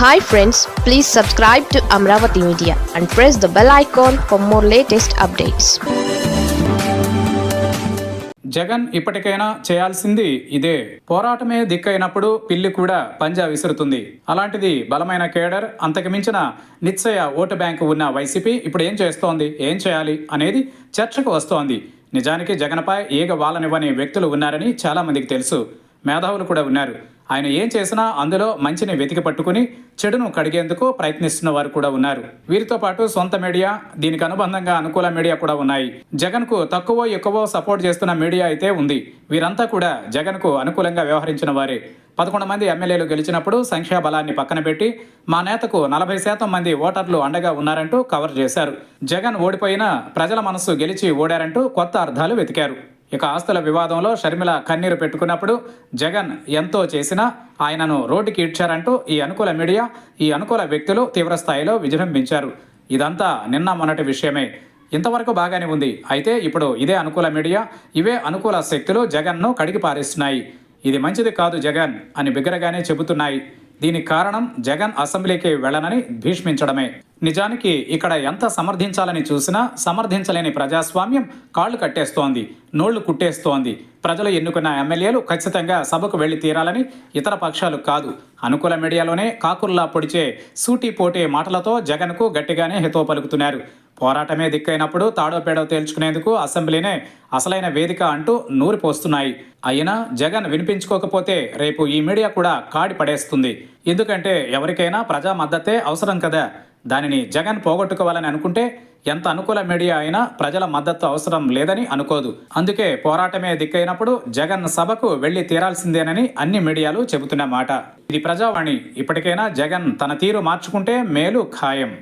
Hi friends please subscribe to Amaravati media and press the bell icon for more latest updates Jagan ఇప్పటికైనా చేయాల్సింది ఇదే. పోరాటమే దిక్కైనప్పుడు పిల్లి కూడా పంజా విసురుతుంది. అలాంటిది బలమైన కేడర్ అంతకుమించిన నిశ్చయ ఓటు బ్యాంకు ఉన్న వైసీపీ ఇప్పుడు ఏం చేస్తోంది ఏం చేయాలి అనేది చర్చకు వస్తోంది. నిజానికి జగన్పై ఈగ వాలనివ్వని వ్యక్తులు ఉన్నారని చాలామందికి తెలుసు. మేధావులు కూడా ఉన్నారు. ఆయన ఏం చేసినా అందులో మంచిని వెతికి పట్టుకుని చెడును కడిగేందుకు ప్రయత్నిస్తున్న వారు కూడా ఉన్నారు. వీరితో పాటు సొంత మీడియా దీనికి అనుబంధంగా అనుకూల మీడియా కూడా ఉన్నాయి. జగన్కు తక్కువ ఎక్కువ సపోర్ట్ చేస్తున్న మీడియా అయితే ఉంది. వీరంతా కూడా జగన్కు అనుకూలంగా వ్యవహరించిన వారే. పదకొండు మంది ఎమ్మెల్యేలు గెలిచినప్పుడు సంఖ్యా బలాన్ని పక్కన పెట్టి మా నేతకు నలభై శాతం మంది ఓటర్లు అండగా ఉన్నారంటూ కవర్ చేశారు. జగన్ ఓడిపోయినా ప్రజల మనస్సు గెలిచి ఓడారంటూ కొత్త అర్థాలు వెతికారు. ఇక ఆస్తుల వివాదంలో షర్మిల కన్నీరు పెట్టుకున్నప్పుడు జగన్ ఎంతో చేసినా ఆయనను రోడ్డుకి ఇడ్చారంటూ ఈ అనుకూల మీడియా ఈ అనుకూల వ్యక్తులు తీవ్రస్థాయిలో విజృంభించారు. ఇదంతా నిన్న మొన్నటి విషయమే. ఇంతవరకు బాగానే ఉంది. అయితే ఇప్పుడు ఇదే అనుకూల మీడియా ఇవే అనుకూల శక్తులు జగన్ను కడిగి పారేస్తున్నాయి. ఇది మంచిది కాదు జగన్ అని బిగ్గరగానే చెబుతున్నాయి. దీనికి కారణం జగన్ అసెంబ్లీకి వెళ్ళనని భీష్మించడమే. నిజానికి ఇక్కడ ఎంత సమర్థించాలని చూసినా సమర్థించలేని ప్రజాస్వామ్యం కాళ్ళు కట్టేస్తోంది నోళ్ళు కుట్టేస్తోంది. ప్రజలు ఎన్నుకున్న ఎమ్మెల్యేలు ఖచ్చితంగా సభకు వెళ్ళి తీరాలని ఇతర పక్షాలు కాదు. అనుకూల మీడియాలోనే కాకుల్లా పొడిచే సూటి పోటే మాటలతో జగన్కు గట్టిగానే హితో పలుకుతున్నారు. పోరాటమే దిక్కైనప్పుడు తాడో పేడో తేల్చుకునేందుకు అసెంబ్లీనే అసలైన వేదిక అంటూ నూరి పోస్తున్నాయి అయినా జగన్ వినిపించుకోకపోతే రేపు ఈ మీడియా కూడా కాడి పడేస్తుంది. ఎందుకంటే ఎవరికైనా ప్రజా మద్దతే అవసరం కదా. దానిని జగన్ పోగొట్టుకోవాలని అనుకుంటే ఎంత అనుకూల మీడియా అయినా ప్రజల మద్దతు అవసరం లేదని అనుకోదు. అందుకే పోరాటమే దిక్కైనప్పుడు జగన్ సభకు వెళ్ళి తీరాల్సిందేనని అన్ని మీడియాలు చెబుతున్న మాట. ఇది ప్రజావాణి. ఇప్పటికైనా జగన్ తన తీరు మార్చుకుంటే మేలు ఖాయం.